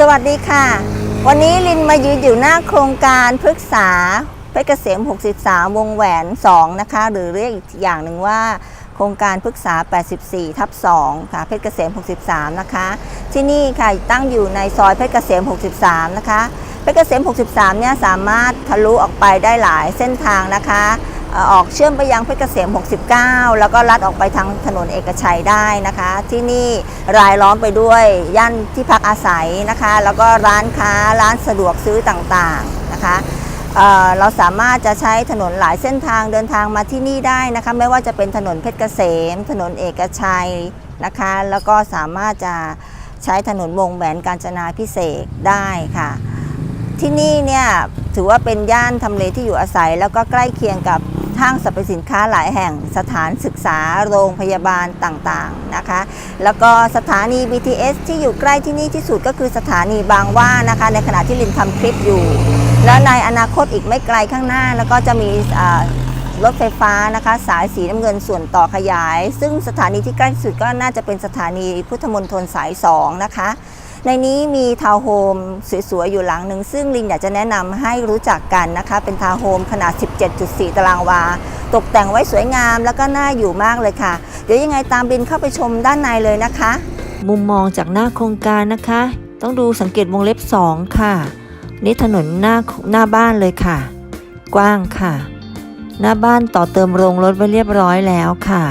สวัสดีค่ะ วันนี้ลินมายืนอยู่หน้าโครงการพฤกษาเพชรเกษม 63 วงแหวน 2 นะคะ หรือเรียกอีกอย่างหนึ่งว่า โครงการพฤกษา 84 ทับ 2 ค่ะ เพชรเกษม 63 นะคะ ที่นี่ค่ะตั้งอยู่ในซอยเพชรเกษม 63 นะคะ เพชรเกษม 63 เนี่ยสามารถทะลุออกไปได้หลายเส้นทางนะคะ ออกเชื่อมไปยังเพชรเกษม 69 แล้วก็ลัดออกไปทางถนนเอกชัยได้นะคะ ที่นี่รายล้อมไปด้วยย่านที่พักอาศัยนะคะ แล้วก็ร้านค้าร้านสะดวกซื้อต่างๆนะคะเเราสามารถจะใช้ถนนหลายเส้นทางเดินทางมาที่นี่ได้นะคะ ไม่ว่าจะเป็นถนนเพชรเกษม ถนนเอกชัยนะคะ แล้วก็สามารถจะใช้ถนนวงแหวนกาญจนาพิเศษกได้ค่ะ ที่นี่เนี่ยถือว่าเป็นย่านทำเลที่อยู่อาศัย แล้วก็ใกล้เคียงกับ ห้างสรรพสินค้าหลายแห่งสถานศึกษาโรงพยาบาลต่างๆนะคะ แล้วก็สถานี BTS ที่อยู่ใกล้ที่นี่ที่สุดก็คือสถานีบางว่านะคะ ในขณะที่ลินทำคลิปอยู่ แล้วในอนาคตอีกไม่ไกลข้างหน้า แล้วก็จะมีรถไฟฟ้านะคะ สายสีน้ำเงินส่วนต่อขยาย ซึ่งสถานีที่ใกล้สุดก็น่าจะเป็นสถานีพุทธมณฑลสาย2นะคะ ในนี้มีทาวน์โฮมสวยๆ อยู่หลังหนึ่ง ซึ่งลินอยากจะแนะนำให้รู้จักกันนะคะ เป็นทาวน์โฮมขนาด 17.4 ตารางวา ตกแต่งไว้สวยงามแล้วก็น่าอยู่มากเลยค่ะ เดี๋ยวยังไงตามลินเข้าไปชมด้านในเลยนะคะ มุมมองจากหน้าโครงการนะคะ ต้องดูสังเกตวงเล็บ 2 ค่ะ นี่ถนนหน้าหน้าบ้านเลยค่ะ กว้างค่ะ หน้าบ้านต่อเติมโรงรถไว้เรียบร้อยแล้วค่ะ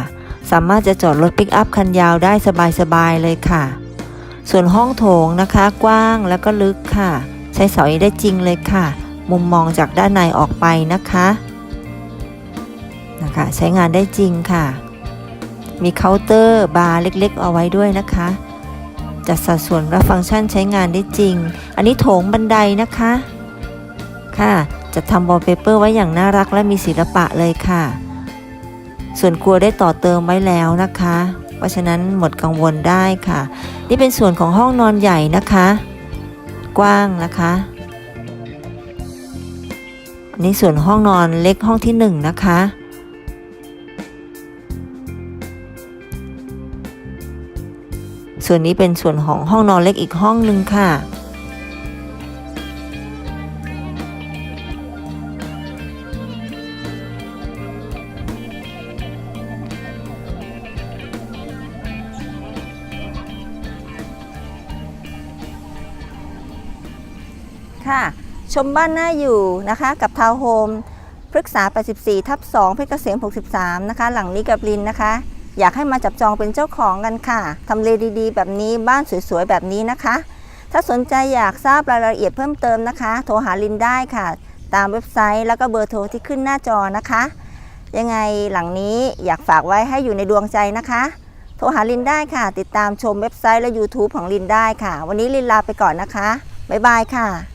สามารถจะจอดรถปิกอัพคันยาวได้สบายๆเลยค่ะ ส่วนห้องโถงนะคะกว้างแล้วก็ลึกค่ะ ใช้เสอยได้จริงเลยค่ะ มุมมองจากด้านในออกไปนะคะนะคะ ใช้งานได้จริงค่ะ มีเคาน์เตอร์บาร์เล็กๆ เอาไว้ด้วยนะคะ จัดสัดส่วนและฟังก์ชันใช้งานได้จริง อันนี้โถงบันไดนะคะค่ะจะทำวอลเปเปอร์ไว้อย่างน่ารักและมีศิลปะเลยค่ะ ส่วนครัวได้ต่อเติมไว้แล้วนะคะ ราะฉะนั้นหมดกังวลได้ค่ะ นี่เป็นส่วนของห้องนอนใหญ่นะคะ กว้างนะคะอันนี้ส่วนห้องนอนเล็กห้องที่หนึ่งนะคะส่วนนี้เป็นส่วนของห้องนอนเล็กอีกห้องหนึ่งค่ะ ค่ะ ชมบ้านหน่าอยู่นะคะ กับทาวน์โฮมพฤกษา 84 ทับ 2 เพชรเกษม 63 นะคะ หลังนี้กับลินนะคะ อยากให้มาจับจองเป็นเจ้าของกันค่ะ ทำเลดีๆ แบบนี้บ้านสวยๆ แบบนี้นะคะ ถ้าสนใจอยากทราบรายละเอียดเพิ่มเติมนะคะ โทรหาลินได้ค่ะ ตามเว็บไซต์แล้วก็เบอร์โทรที่ขึ้นหน้าจอนะคะ ยังไงหลังนี้อยากฝากไว้ให้อยู่ในดวงใจนะคะ โทรหาลินได้ค่ะ ติดตามชมเว็บไซต์และ YouTube ของลินได้ค่ะ วันนี้ลินลาไปก่อนนะคะ บ๊ายบายค่ะ